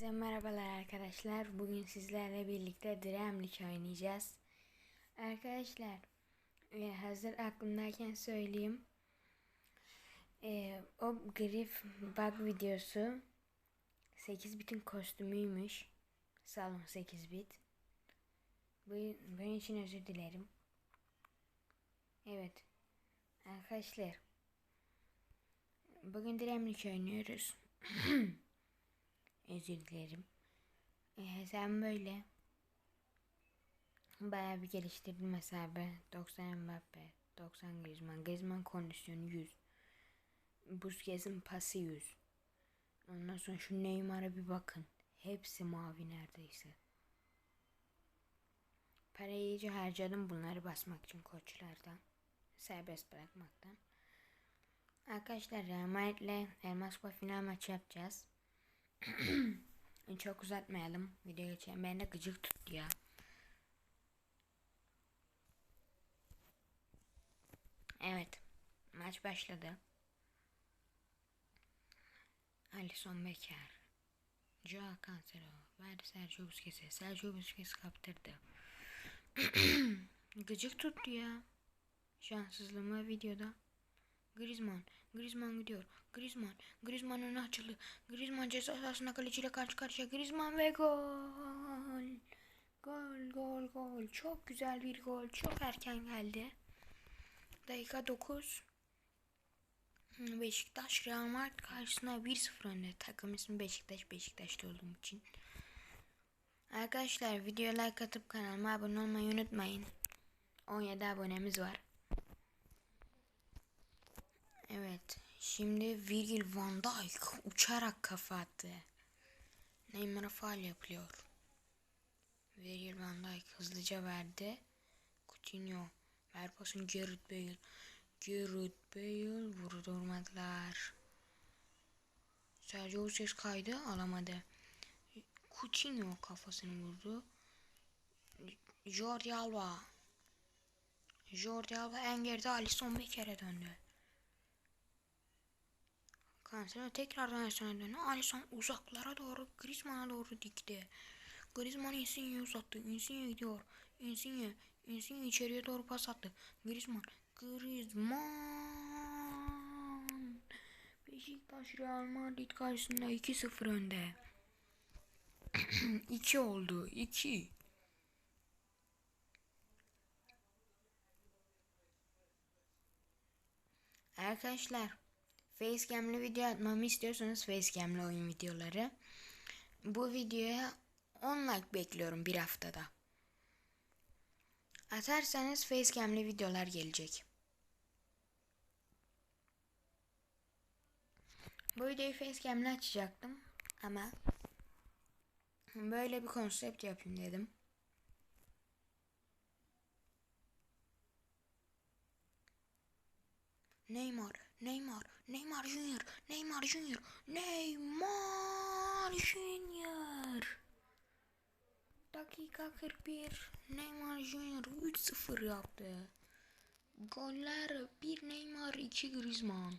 Herkese merhabalar arkadaşlar. Bugün sizlerle birlikte Dremlik oynayacağız. Arkadaşlar e, hazır aklımdayken söyleyeyim. E, o grif bug videosu 8 bitin kostümüymüş. Salon 8 bit. Bu, bunun için özür dilerim. Evet. Arkadaşlar. Bugün Dremlik oynuyoruz. Özür dilerim. Ee, sen böyle. Bayağı bir geliştirdin mesela be 90 Mbappe 90 Griezmann Griezmann kondisyonu 100 Busquets'in pası 100 Ondan sonra şu Neymar'a bir bakın. Hepsi mavi neredeyse. Parayı iyice harcadım bunları basmak için koçlardan. Serbest bırakmaktan. Arkadaşlar Real Madrid'le Elmas Kupa final maçı yapacağız Çok uzatmayalım. Video geçelim. Ben de gıcık tuttu ya. Evet. Maç başladı. Alisson Becker. Joao Cancelo. Verdi Sergio Busquets'e. Sergio Busquets kaptırdı. gıcık tuttu ya. Şanssızlığıma videoda. Griezmann. Griezmann gidiyor. Griezmann. Griezmann önü açıldı. Griezmann ceza sahasında kaleciyle karşı karşıya. Griezmann ve gol. Gol gol gol. Çok güzel bir gol. Çok erken geldi. Dakika 9. Beşiktaş Real Madrid karşısında 1-0 önde. Takım ismi Beşiktaş. Beşiktaşlı olduğum için. Arkadaşlar videoya like atıp kanalıma abone olmayı unutmayın. 17 abonemiz var. Evet. Şimdi Virgil van Dijk uçarak kafa attı. Neymar'a faal yapılıyor. Virgil van Dijk hızlıca verdi. Coutinho ver pasını Gareth Bale. Gareth Bale vurdurmadılar. Sergio Busquets kaydı alamadı. Coutinho kafasını vurdu. Jordi Alba. Jordi Alba en geride Alisson Becker'e döndü. Cancelo tekrardan Alisson'a döndü. Alisson uzaklara doğru Griezmann'a doğru dikti. Griezmann Insigne'ye uzattı. Insigne gidiyor. Insigne. Insigne içeriye doğru pas attı. Griezmann. Griezmann. Beşiktaş Real Madrid karşısında 2-0 önde. 2 oldu. 2. Arkadaşlar Facecam'li video atmamı istiyorsanız Facecam'li oyun videoları. Bu videoya 10 like bekliyorum bir haftada. Atarsanız Facecam'li videolar gelecek. Bu videoyu Facecam'li açacaktım ama böyle bir konsept yapayım dedim. Neymar, Neymar, Neymar Junior, Neymar Junior, Neymar Junior. Dakika 41, Neymar Junior 3-0 yaptı. Goller 1 Neymar 2 Griezmann.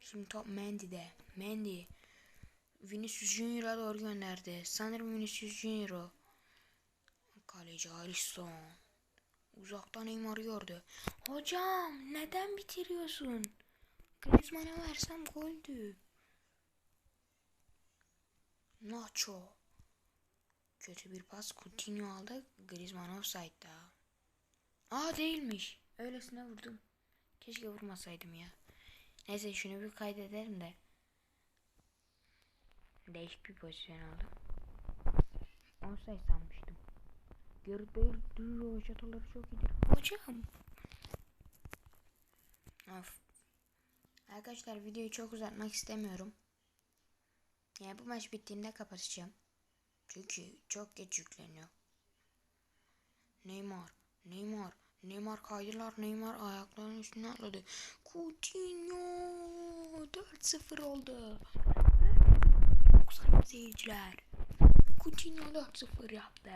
Şimdi top Mendy'de. Mendy. Vinicius Junior'a doğru gönderdi. Sanırım Vinicius Junior o. Kaleci Alisson. Uzaktan Neymar gördü. Hocam neden bitiriyorsun? Griezmann'a versem goldü. Nacho. Kötü bir pas Coutinho aldı. Griezmann offside'da. Aa değilmiş. Öylesine vurdum. Keşke vurmasaydım ya. Neyse şunu bir kaydedelim de. Değişik bir pozisyon aldım. Offside sanmıştım. Bale duruyor. Şatoları çok iyidir. Hocam. Of. Arkadaşlar videoyu çok uzatmak istemiyorum. Yani bu maç bittiğinde kapatacağım. Çünkü çok geç yükleniyor. Neymar. Neymar. Neymar kaydılar. Neymar ayaklarının üstüne atladı. Coutinho 4-0 oldu. 90 seyirciler. Coutinho 4-0 yaptı.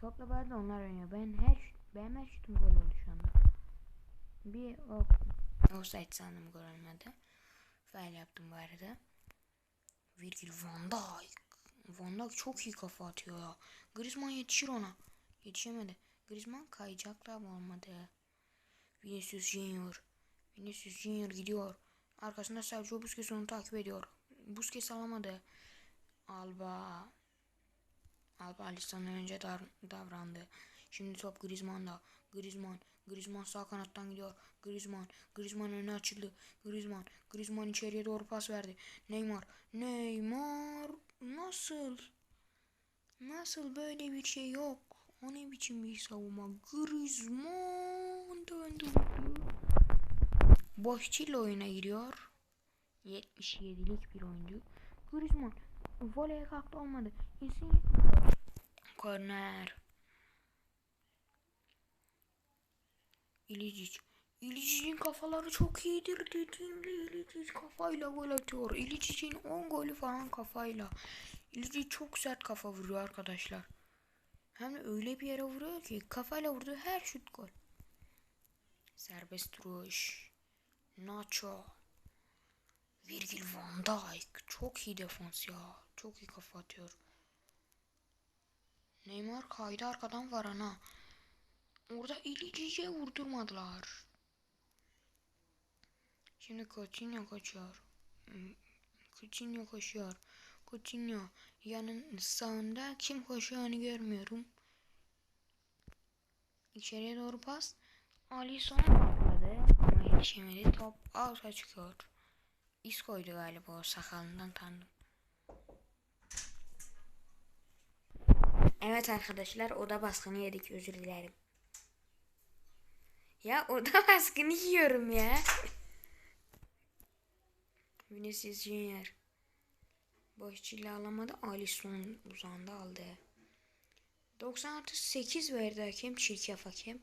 Topla bari onlar oynuyor. Ben her ben her şutum gol oldu şu anda. Bir o offside sandım gol olmadı. Faal yaptım bu arada. Virgil van Dijk. Van Dijk çok iyi kafa atıyor ya. Griezmann yetişir ona. Yetişemedi. Griezmann kayacak da olmadı. Vinicius Junior. Vinicius Junior gidiyor. Arkasında Sergio Busquets onu takip ediyor. Busquets alamadı. Alba. Alba Alison'dan önce davrandı. Şimdi top Griezmann'da. Griezmann. Griezmann sağ kanattan gidiyor. Griezmann. Griezmann önüne açıldı. Griezmann. Griezmann içeriye doğru pas verdi. Neymar. Neymar. Nasıl? Nasıl böyle bir şey yok? O ne biçim bir savunma? Griezmann döndü. Boşçil oyuna giriyor. 77'lik bir oyuncu. Griezmann voleye kalktı olmadı. Insigne. Korner. İlicic. İlicic'in kafaları çok iyidir dediğimde İlicic kafayla gol atıyor. İlicic'in 10 golü falan kafayla. İlicic çok sert kafa vuruyor arkadaşlar. Hem de öyle bir yere vuruyor ki kafayla vurduğu her şut gol. Serbest vuruş. Nacho. Virgil van Dijk. Çok iyi defans ya. Çok iyi kafa atıyor. Neymar kaydı arkadan Varana. Orada İlici'ye vurdurmadılar. Şimdi Coutinho. Hmm, Coutinho koşuyor. Coutinho yanın sağında kim koşuyor onu görmüyorum. İçeriye doğru pas. Alisson atladı ama yetişemedi. Top out'a çıkıyor. Isco'ydu galiba o sakalından tanıdım. Evet arkadaşlar oda baskını yedik özür dilerim. Ya oda baskını yiyorum ya. Vinicius Junior. Boşçıyla alamadı. Alisson uzandı aldı. 96 8 verdi hakem. Çirkef hakem.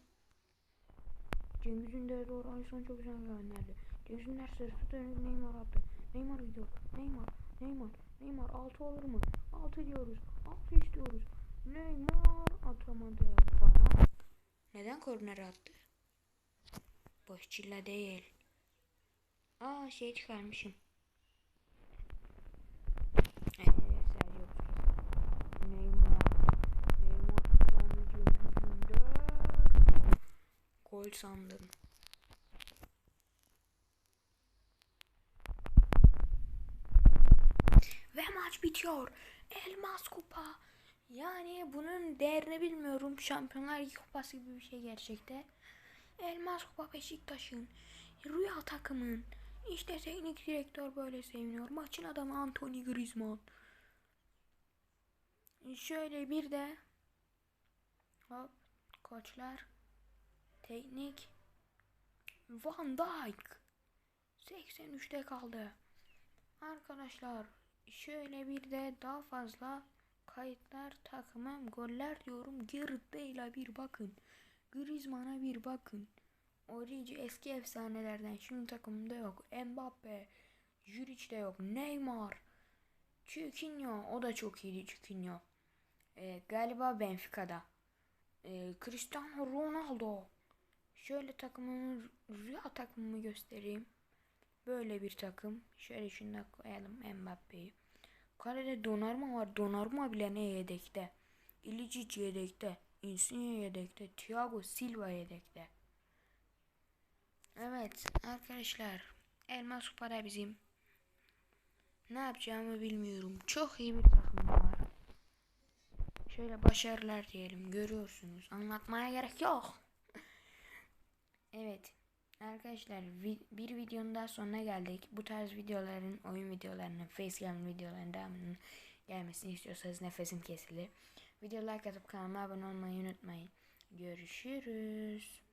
Cengiz Ünder'e doğru Alisson çok güzel gönderdi. Cengiz Ünder sırtı dönüp Neymar attı. Neymar gidiyor. Neymar. Neymar. Neymar 6 olur mu? 6 diyoruz. 6 istiyoruz. Neymar atamadı bana. Neden korner attı? Boşçilla değil. Aa şey çıkarmışım. Gol sandım. Ve maç bitiyor. Elmas kupa. Yani bunun değerini bilmiyorum. Şampiyonlar Ligi kupası gibi bir şey gerçekte. Elmas kupa Beşiktaş'ın. Rüya takımın. İşte teknik direktör böyle seviniyor. Maçın adamı Anthony Griezmann. Şöyle bir de hop koçlar teknik Van Dijk 83'te kaldı. Arkadaşlar şöyle bir de daha fazla kayıtlar takımım goller diyorum Bale'a bir bakın. Griezmann'a bir bakın. Origi eski efsanelerden şimdi takımda yok. Mbappe, Juric de yok. Neymar, Chiquinho o da çok iyiydi Chiquinho. Ee, galiba Benfica'da. Ee, Cristiano Ronaldo. Şöyle takımımın rüya takımımı göstereyim. Böyle bir takım. Şöyle şunu da koyalım Mbappe'yi. Kalede Donnarumma var. Donnarumma bile ne yedekte. Ilicic yedekte. Insigne yedekte. Thiago Silva yedekte. Evet arkadaşlar. Elmas Kupada bizim. Ne yapacağımı bilmiyorum. Çok iyi bir takım var. Şöyle başarılar diyelim. Görüyorsunuz. Anlatmaya gerek yok. evet. Arkadaşlar bir videonun daha sonuna geldik. Bu tarz videoların, oyun videolarının, facecam videolarının devamının gelmesini istiyorsanız nefesim kesildi. Video like atıp kanalıma abone olmayı unutmayın. Görüşürüz.